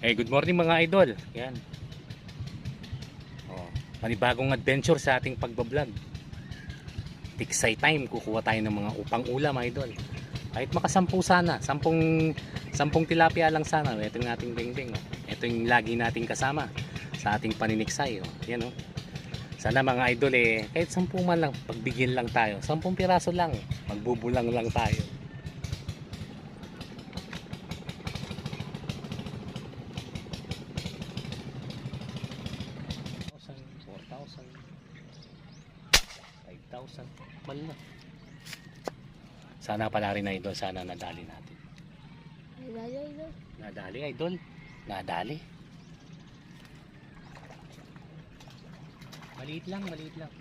Eh, good morning mga idol. Yan. Oh, panibagong adventure sa ating pagbablog. Tiksay time, kukuha tayo ng mga upang ulam, idol. Kahit makasampu sana, sampung, sampung tilapia lang sana. Ito yung ating dingding. Oh. Ito yung lagi nating kasama sa ating paniniksay. Oh. Yan oh. Sana mga idol eh, kahit sampu man lang, pagbigyan lang tayo. Sampung piraso lang, magbubulang lang tayo. 8,000. Mahal na. Sana pala rin na idol. Sana nadali natin. Nadali idol. Nadali idol. Nadali. Maliit lang, maliit lang.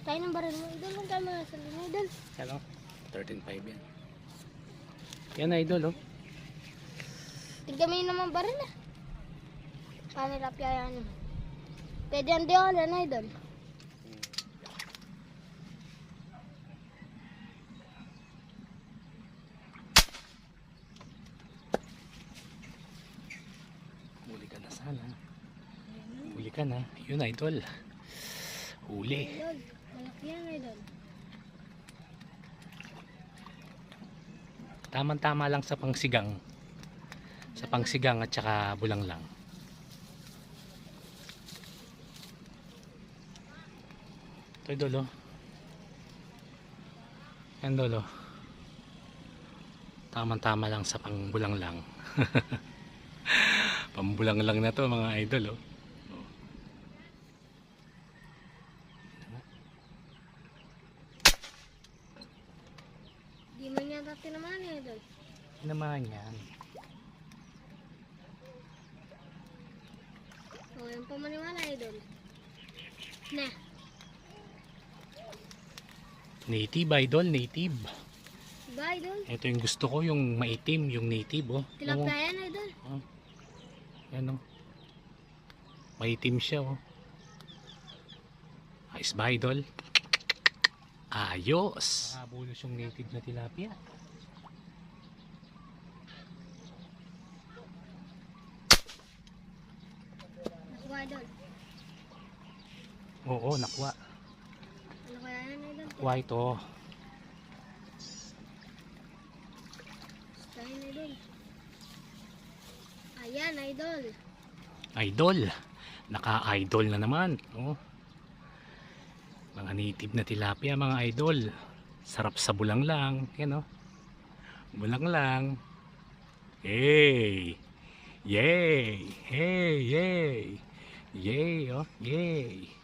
Tayo ng baril mo. Idol lang tayo mga salin idol. Ano? 13.5 yan. Yan na idol, oh. Tignan mo naman baril ah. Paano rapya yan? Pwede ang diola na, idol. Huli ka na sana. Huli ka na. Yun idol. Huli. Idol, malaki yan, idol. Tamang-tama lang sa pangsigang. Sa pangsigang at saka bulang Ito idol oh. Yan idol oh. Tamang-tama lang sa pangbulang lang. Pambulang lang na to mga idol oh. Di man yan dati naman, idol. Naman yan. O, yung pamaniwala, idol. Na, Native idol, native. ba, idol? Ito yung gusto ko, yung maitim, yung native oh. Tilapia yan, idol. Yan oh. Maitim siya oh. Ayos ba idol? Ayos! Nakabulos yung native na tilapia. Nakuha, idol. Oo, nakuha. Oh. Tayo na, idol. Ayan, idol. Idol. Naka-idol na naman. Oh. Mga native na tilapia mga idol. Sarap sa bulang lang. Yan oh. Bulang lang. Hey! Yay! Hey! Yay! Yay! Oh, yay!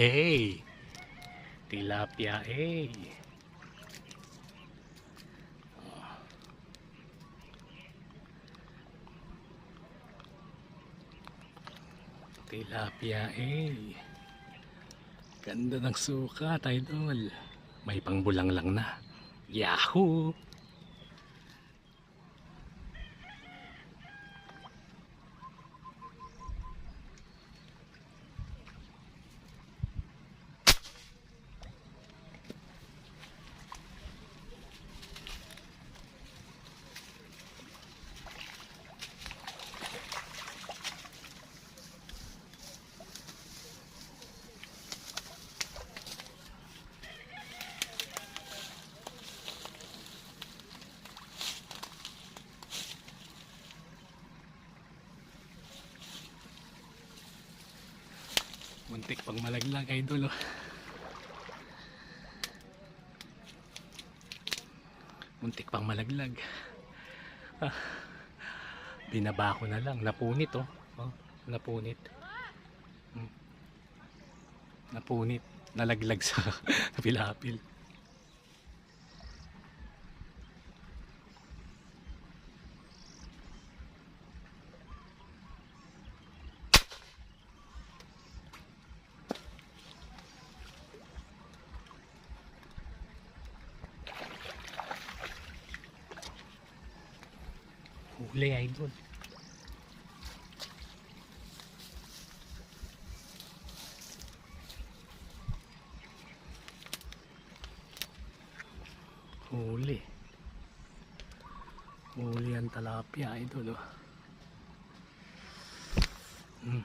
Hey! Tilapia, hey! Tilapia, hey! Ganda ng sukat, idol. May pangbulang lang na. Yahoo! Muntik pang malaglag, idol. Oh. Muntik pang malaglag. Ah, binaba ko na lang. Napunit, oh. oh napunit. Hmm. Napunit. Nalaglag sa pilapil. Doble idol. Huli. Huli ang talapia idol oh. Hmm.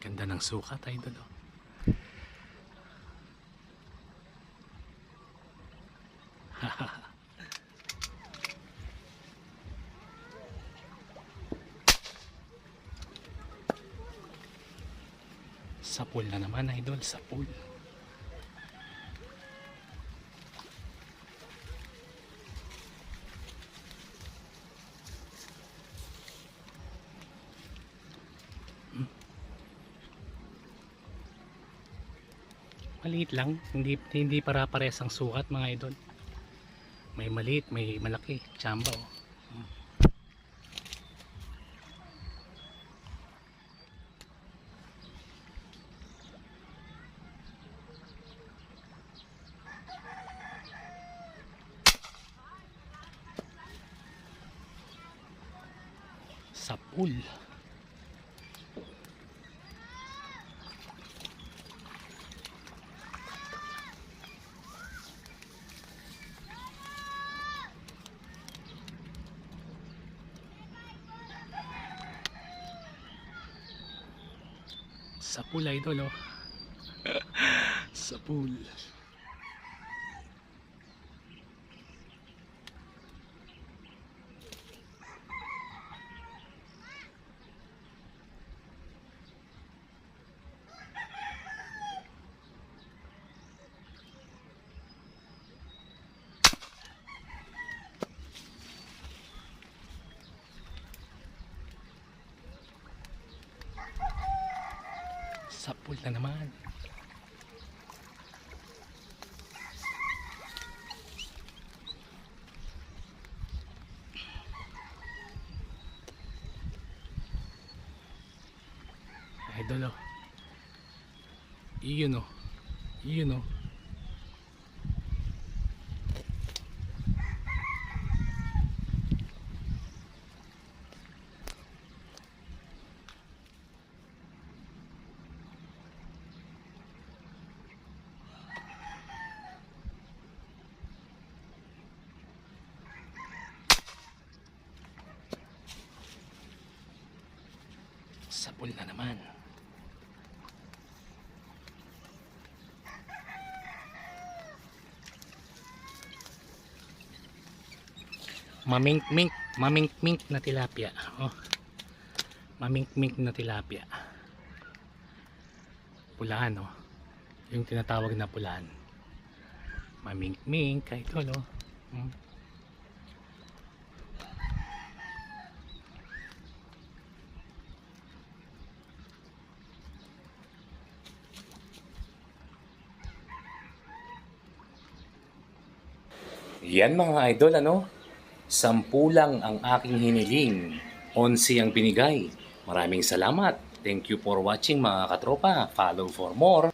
Ganda ng sukat idol oh. Sa pool na naman idol, sa pool. Maliit lang, hindi hindi para pares ang sukat mga idol. May maliit, may malaki, tsamba oh. Sa pool. Sa pool idol oh. Sa pool. Sa pool na naman. Idol oh. Iyon oh. Iyon oh. Sa pool na naman. Mamink-mink, mamink-mink na tilapia. Oh. Mamink-mink na tilapia. Pulahan, oh. Yung tinatawag na pulahan. Mamink-mink, kahit oh. Hmm. Yan mga idol, ano? Sampu lang ang aking hiniling. Onsi ang binigay. Maraming salamat. Thank you for watching mga katropa. Follow for more.